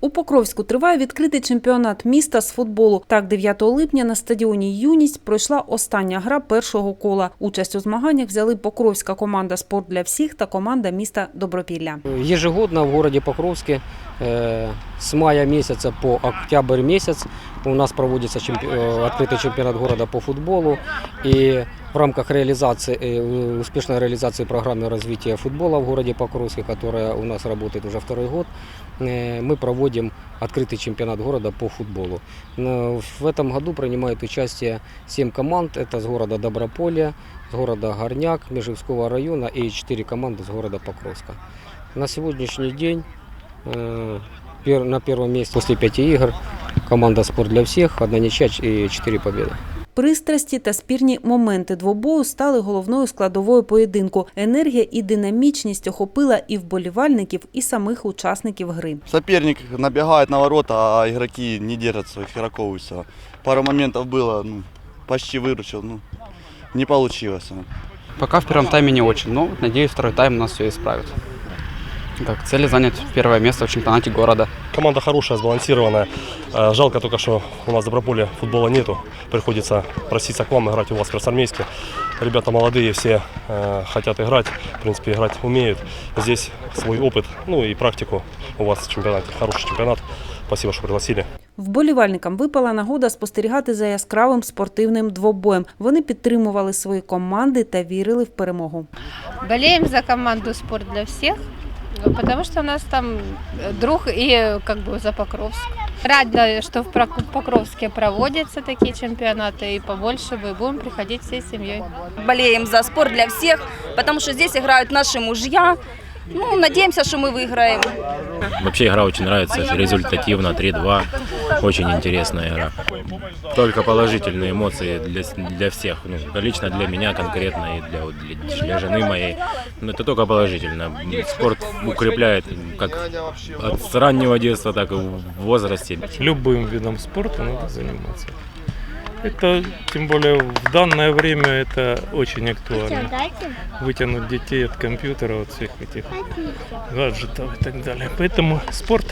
У Покровську триває відкритий чемпіонат міста з футболу. Так, 9 липня на стадіоні Юність пройшла остання гра першого кола. Участь у змаганнях взяли Покровська команда Спорт для всіх та команда міста Добропілля. Ежегодно в городе Покровске э, с мая месяца по октябрь месяц у нас проводится чемпи- э, открытый чемпионат города по футболу. И в рамках реализации, э, успешной реализации программы развития футбола в городе Покровске, которая у нас работает уже второй год, э, мы проводим открытый чемпионат города по футболу. Но В этом году принимают участие 7 команд. Это с города Доброполья, с города Горняк, Межевского района и 4 команды с города Покровска. На сегодняшний день э, пер- на первом месте после пяти игр команда «Спорт для всех», одна ничья и четыре победы. Пристрасті та спірні моменти двобою стали головною складовою поєдинку. Енергія і динамічність охопила і вболівальників, і самих учасників гри. Соперник набегает на ворота, а игроки не держат своих игроков и все. Пару моментов было, ну, почти выручил, ну, не получилось. Пока в первом тайме не очень, но надеюсь, второй тайм у нас все исправит. Так, цели занять первое место в чемпионате города. Команда хорошая, сбалансированная. Э, Жалко только, что у нас в Доброполе футбола нету. Приходится проситься к вам играть у вас в Красноармейске. Ребята молодые, все э, хотят играть. В принципе, играть умеют. Здесь свой опыт, ну и практику у вас в чемпионате. Хороший чемпионат. Спасибо, что пригласили. Вболівальникам випала нагода спостерігати за яскравим спортивним двобоєм. Вони підтримували свої команди та вірили в перемогу. Болеем за команду «Спорт для всех», потому что у нас там э, друг и как бы за Покровск. Рада, что в Прок- Покровске проводятся такие чемпионаты, и побольше мы будем приходить всей семьей. болеем за спорт для всех, потому что здесь играют наши мужья. Ну, надеемся, что мы выиграем. Вообще игра очень нравится, результативно, 3-2, очень интересная игра. Только положительные эмоции для, для всех, ну, лично для меня конкретно и для, для, для жены моей. Ну, это только положительно. Спорт укрепляет как от с раннего детства, так и в возрасте. любым видом спорта надо заниматься. Это, тем более, в данное время это очень актуально. Вытянуть детей от компьютера, от всех этих гаджетов и так далее. Поэтому спорт,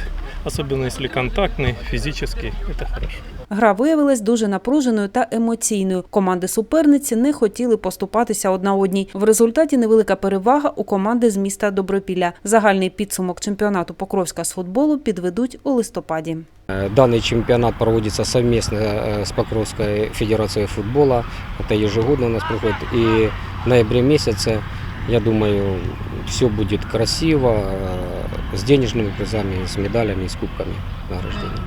особенно если контактный, физический, это хорошо. Гра виявилась дуже напруженою та емоційною. Команди суперниці не хотіли поступатися одна одній. В результаті невелика перевага у команди з міста Добропілля. Загальний підсумок чемпіонату Покровська з футболу підведуть у листопаді. Э, Данный чемпионат проводится совместно э, с Покровской Федерацией футбола. Это ежегодно у нас проходит. И в ноябре месяце, я думаю, все будет красиво, э, с денежными призами, с медалями и с кубками награждения.